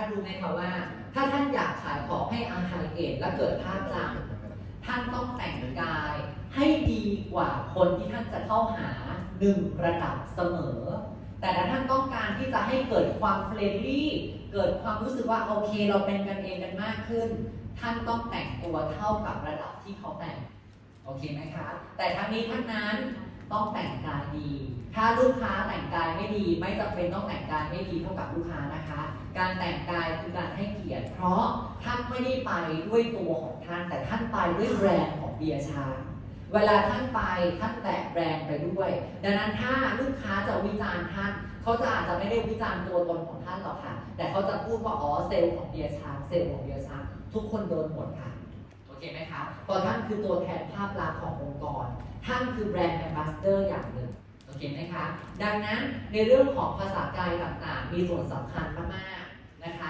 ท่านรู้ไหมคะว่า ถ้าท่านอยากขายของให้อาหารเกตและเกิดภาพจำท่านต้องแต่งกาย ให้ดีกว่าคนที่ท่านจะเข้าหาหนึ่งระดับเสมอ แต่ถ้าท่านต้องการที่จะให้เกิดความเฟรนลี่เกิดความรู้สึกว่าโอเคเราเป็นกันเองกันมากขึ้น ท่านต้องแต่งตัวเท่ากับระดับที่เขาแต่งโอเคไหมคะ แต่ทั้งนี้ทั้งนั้นต้องแต่งกายดี ถ้าลูกค้าแต่งกาย ไม่ดี ไม่จำเป็นต้องแต่งกายไม่ดีเท่ากับลูกค้านะคะ การแต่งกายคือการให้เกียรติ เพราะท่านไม่ได้ไปด้วยตัวของท่าน แต่ท่านไปด้วยแบรนด์ของเบียร์ช้างเวลาท่านไปท่านแตะแบรนด์ไปด้วย ดังนั้นถ้าลูกค้าจะวิจารณ์ท่านเขาจะอาจจะไม่ได้วิจารณ์ตัวตนของท่านหรอกค่ะ แต่เขาจะพูดว่าอ๋อเซลล์ของเบียร์ช้างเซลล์ของเบียร์ช้างทุกคนโดนหมดค่ะโอเคไหมคะเพราะท่านคือตัวแทนภาพลักษณ์ขององค์กร ท่านคือแบรนด์แอมบาสเดอร์อย่างหนึ่ง โอเคไหมคะ ดังนั้นในเรื่องของภาษากายต่างๆ มีส่วนสำคัญมากๆนะคะ